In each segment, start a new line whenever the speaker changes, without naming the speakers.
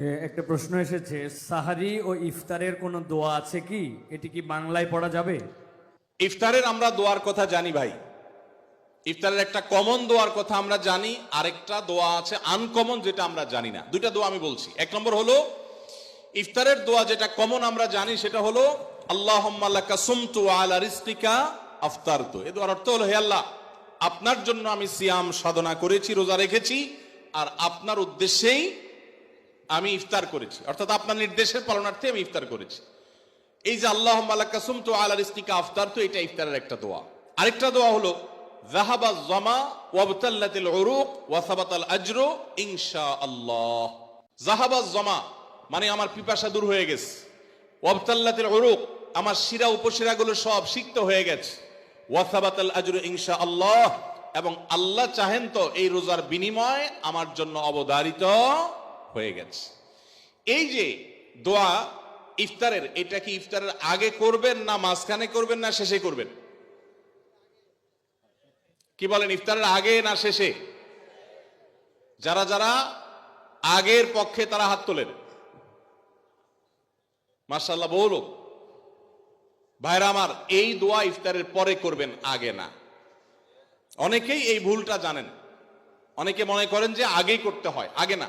একটা প্রশ্ন এসেছে, সাহারি ও ইফতারের কোনো দোয়া আছে কি? এটি কি বাংলায় পড়া যাবে?
ইফতারের আমরা দোয়ার কথা জানি ভাই। ইফতারের একটা কমন দোয়ার কথা আমরা জানি, আরেকটা দোয়া আছে আনকমন যেটা আমরা জানি না। দুইটা দোয়া আমি বলছি। এক নম্বর হলো, ইফতারের দোয়া যেটা কমন আমরা জানি, সেটা হলো আল্লাহ আফতার তো এ দোয়ার অর্থ হলো, হে আল্লাহ, আপনার জন্য আমি সিয়াম সাধনা করেছি, রোজা রেখেছি, আর আপনার উদ্দেশ্যেই আমি ইফতার করেছি। অর্থাৎ আপনার নির্দেশের পালনার্থে আমি ইফতার করেছি। এই যে আল্লাহ মালাকাসুম তো আলার ইস্তিকা আফতার, তো এটা ইফতারের একটা দোয়া। আরেকটা দোয়া হলো জাহাবা জমা ওয়াবতাল্লাতিল উরুক ওয়াসাবাতাল আজরু ইনশা আল্লাহ জাহাবা জমা মানে আমার পিপাসা দূর হয়ে গেছে। ওয়াবতাল্লাতিল উরুক, আমার শিরা উপশিরাগুলো সব সিক্ত হয়ে গেছে। ওয়াসাবাতাল আজরু ইনশা আল্লাহ এবং আল্লাহ চাহেন তো এই রোজার বিনিময় আমার জন্য অবধারিত হয়ে গেছে। এই যে দোয়া ইফতারের, এটা কি ইফতারের আগে করবেন না মাঝখানে করবেন না শেষে করবেন? কি বলেন, ইফতারের আগে না শেষে? যারা যারা আগের পক্ষে তারা হাত তোলেন। মার্শাল্লাহ বহু লোক ভাইরা আমার, এই দোয়া ইফতারের পরে করবেন, আগে না। অনেকেই এই ভুলটা জানেন। অনেকে মনে করেন যে আগেই করতে হয়, আগে না।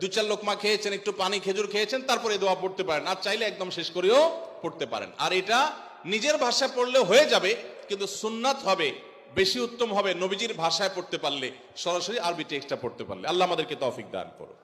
দু চার লোকমা খেয়েছেন, একটু পানি খেজুর খেয়েছেন, তারপরে দোয়া পড়তে পারেন। আর চাইলে একদম শেষ করেও পড়তে পারেন। আর এটা নিজের ভাষায় পড়লে হয়ে যাবে, কিন্তু সুন্নাত হবে, বেশি উত্তম হবে নবীজির ভাষায় পড়তে পারলে, সরাসরি আরবি টেক্সটা পড়তে পারলে। আল্লাহ আমাদেরকে তৌফিক দান করো